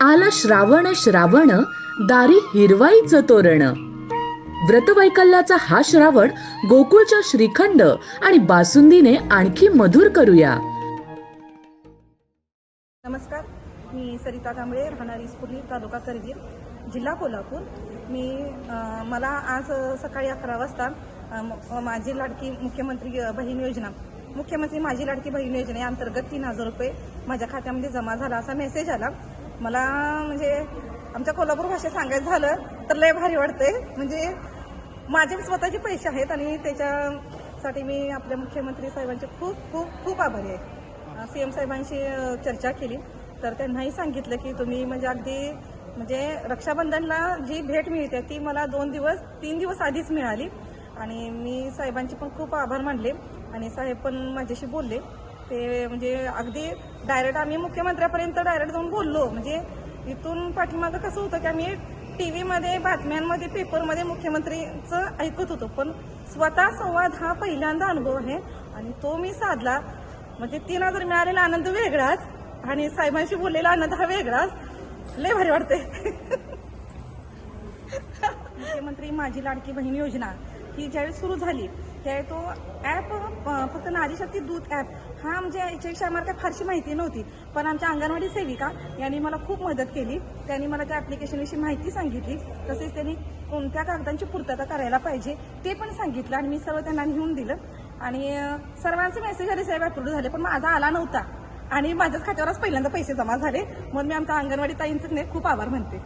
आला श्रावण श्रावण दारी हिरवाईचं तोरण. व्रतवैकल्याचा हा श्रावण गोकुळच्या श्रीखंड आणि बासुंदीने आणखी मधुर करूया. नमस्कार मी सरिता कांबळे राहणारी इस्पुर्ली तालुका करवीर जिल्हा कोल्हापूर. मी मला आज सकाळी अकरा वाजता माझी लाडकी मुख्यमंत्री बहीण योजना मुख्यमंत्री माझी लाडकी बहीण योजनेअंतर्गत तीन हजार रुपये माझ्या खात्यामध्ये जमा झाला असा मेसेज आला. मला म्हणजे आमच्या कोल्हापूर भाषेत सांगायचं झालं तर लय भारी वाटते म्हणजे माझे स्वतःचे पैसे आहेत आणि त्याच्यासाठी मी आपल्या मुख्यमंत्री साहेबांचे खूप खूप खूप आभारी आहे. सी एम साहेबांशी चर्चा केली. तर त्यांनाही सांगितलं की तुम्ही म्हणजे अगदी म्हणजे रक्षाबंधनला जी भेट मिळते ती मला दोन दिवस तीन दिवस आधीच मिळाली. आणि मी साहेबांचे पण खूप आभार मानले. आणि साहेब पण माझ्याशी बोलले. ते म्हणजे अगदी डायरेक्ट आम्ही मुख्यमंत्र्यापर्यंत डायरेक्ट जाऊन बोललो. म्हणजे इथून पाठीमागं कसं होतं की आम्ही टी व्हीमध्ये बातम्यांमध्ये पेपरमध्ये मुख्यमंत्रीचं ऐकत होतो. पण स्वतः संवाद हा पहिल्यांदा अनुभव आहे आणि तो मी साधला. म्हणजे तीन हजार मिळालेला आनंद वेगळाच आणि साहेबांशी बोललेला आनंद हा वेगळाच. लय भारी वाटते मुख्यमंत्री माझी लाडकी बहीण योजना. ही ज्यावेळी सुरू झाली त्यावेळी तो ॲप फक्त नारीशक्ती दूध दूत ॲप हा म्हणजे याच्याविषयी आम्हाला काही फारशी माहिती नव्हती. पण आमच्या अंगणवाडी सेविका यांनी मला खूप मदत केली. त्यांनी मला त्या ॲप्लिकेशनविषयी माहिती सांगितली. तसेच त्यांनी कोणत्या कागदांची पूर्तता करायला पाहिजे ते पण सांगितलं आणि मी सर्व त्यांना लिहून दिलं. आणि सर्वांचे मेसेज आले साहेब अप्रूव्ह झाले पण माझा आला नव्हता. आणि माझ्याच खात्यावरच पहिल्यांदा पैसे जमा झाले. म्हणून मी आमच्या अंगणवाडी ताईंचे खूप आभार म्हणते